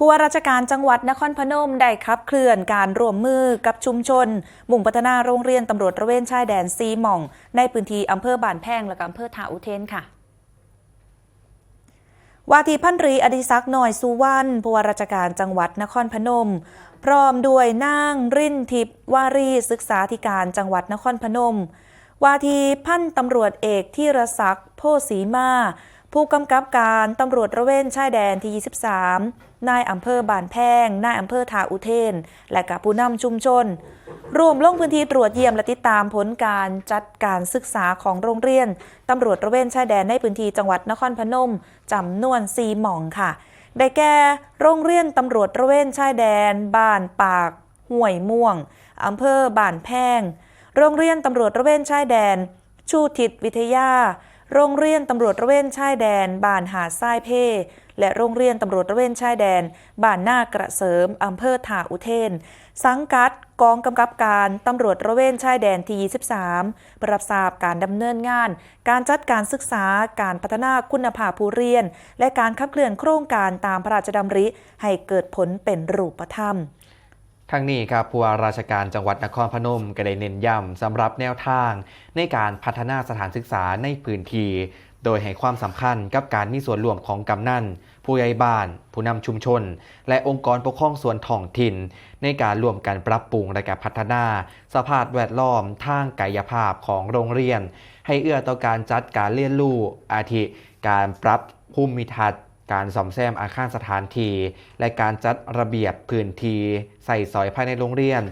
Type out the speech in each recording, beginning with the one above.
ผู้ว่าราชการจังหวัดนครพนมได้ขับเคลื่อนการร่วมมือกับชุมชน มุ่งพัฒนาโรงเรียนตำรวจระเวนชายแดนซีหม่อง ในพื้นที่อำเภอบ้านแพงและอำเภอท่าอุเทนค่ะวาทีพันรีอดิศักดิ์หน่อยสุวรรณผู้ว่าราชการจังหวัดนครพนม พร้อมด้วยนางรินทิพวารีศึกษาธิการจังหวัดนครพนม วาทีพันตำรวจเอกที่รศักดิ์โพสีมา ผู้กำกับการตำรวจระเวนชายแดนที่ 23 นายอำเภอบ้านแพงนายอำเภอทาอุเทน และกับผู้นำชุมชน รวมลงพื้นที่ตรวจเยี่ยมและติดตามผลการจัดการศึกษาของโรงเรียนตำรวจระเวนชายแดนในพื้นที่จังหวัดนครพนมจำนวน4หม่องค่ะ ได้แก่โรงเรียนตำรวจระเวนชายแดน บ้านปากห่วยม่วงอำเภอบ้านแพง โรงเรียนตำรวจระเวนชายแดน ชูทิศวิทยา โรงเรียนตำรวจระเวนชายแดนบ้านหาดทรายเพและโรงเรียนตำรวจระเวนชายแดนบ้านหน้ากระเสริมอำเภอถาอุเทน สังกัดกองกำกับการตำรวจระเวนชายแดนที่ 23รับทราบการดำเนินงาน การจัดการศึกษา การพัฒนาคุณภาพผู้เรียน และการขับเคลื่อนโครงการตามพระราชดำริให้เกิดผลเป็นรูปธรรม ทั้งนี้ครับผู้ว่าราชการจังหวัดนครพนมก็ได้เน้นย้ำสำหรับแนวทางในการพัฒนาสถานศึกษาในพื้นที่โดยให้ความสำคัญกับการมีส่วนร่วมของกำนันผู้ใหญ่บ้าน ผู้นำชุมชน และองค์กรปกครองส่วนท้องถิ่น ในการร่วมกันปรับปรุงและการพัฒนา สภาพแวดล้อมทางกายภาพของโรงเรียน ให้เอื้อต่อการจัดการเรียนรู้อาทิ การปรับภูมิทัศน์ การซ่อมแซมอาคารสถานที่และการจัดระเบียบพื้นที่ใส่สอยภายในโรงเรียน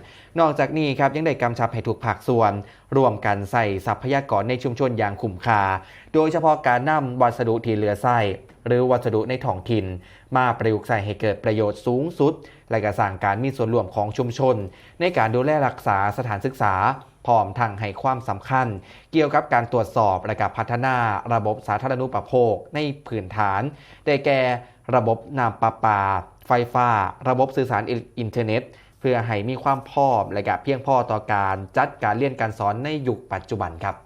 นอกจากนี้ครับยังได้กำชับให้ทุกภาคส่วน ร่วมกันใส่ทรัพยากรในชุมชนอย่างคุ้มค่า โดยเฉพาะการนำวัสดุที่เหลือใช้หรือวัสดุในท้องถิ่น มาประยุกต์ใส่ให้เกิดประโยชน์สูงสุด และก็สร้างการมีส่วนร่วมของชุมชน ในการดูแลรักษาสถานศึกษาพร้อมทั้งให้ความสำคัญ เกี่ยวกับการตรวจสอบและการพัฒนาระบบสาธารณูปโภคในพื้นฐาน ได้แก่ระบบน้ำประปา ไฟฟ้า ระบบสื่อสารอินเทอร์เน็ต เพื่อให้มีความพร้อมและกเพียงพอต่อการจัดการเรียนการสอนในยุคปัจจุบันครับ